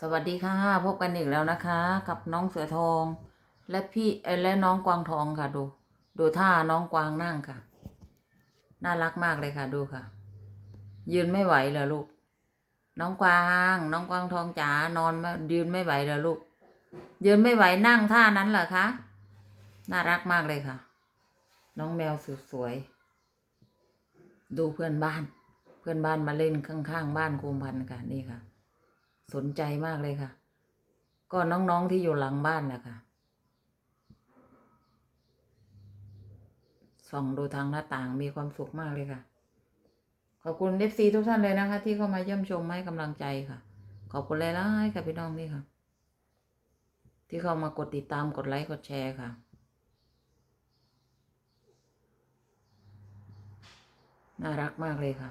สวัสดีค่ะ พบกันอีกแล้วนะคะ กับน้องเสือทอง และพี่และน้องกวางทองค่ะดู ดูท่าน้องกวางนั่งค่ะ น่ารักมากเลยค่ะดูค่ะ ยืนไม่ไหวเหรอลูก น้องกวาง น้องกวางทองจ๋านอนม่ยืนไม่ไหวเหรอลูก ยืนไม่ไหวนั่งท่านั้นเหรอคะน่ารักมากเลยค่ะ น้องแมวสุดสวยดูเพื่อนบ้าน เพื่อนบ้านมาเล่นข้างๆ บ้านโคมพันธ์ค่ะนี่ค่ะ สนใจมากเลยค่ะ ก็น้องๆที่อยู่หลังบ้านแหละคะส่องดูทางหน้าต่างมีความสุขมากเลยค่ะ ขอบคุณเอฟซีทุกท่านเลยนะคะ ที่เข้ามาเยี่ยมชมให้กำลังใจค่ะ ขอบคุณหลายๆค่ะพี่น้องนี่ค่ะ ที่เข้ามากดติดตามกดไลค์กดแชร์ค่ะน่ารักมากเลยค่ะ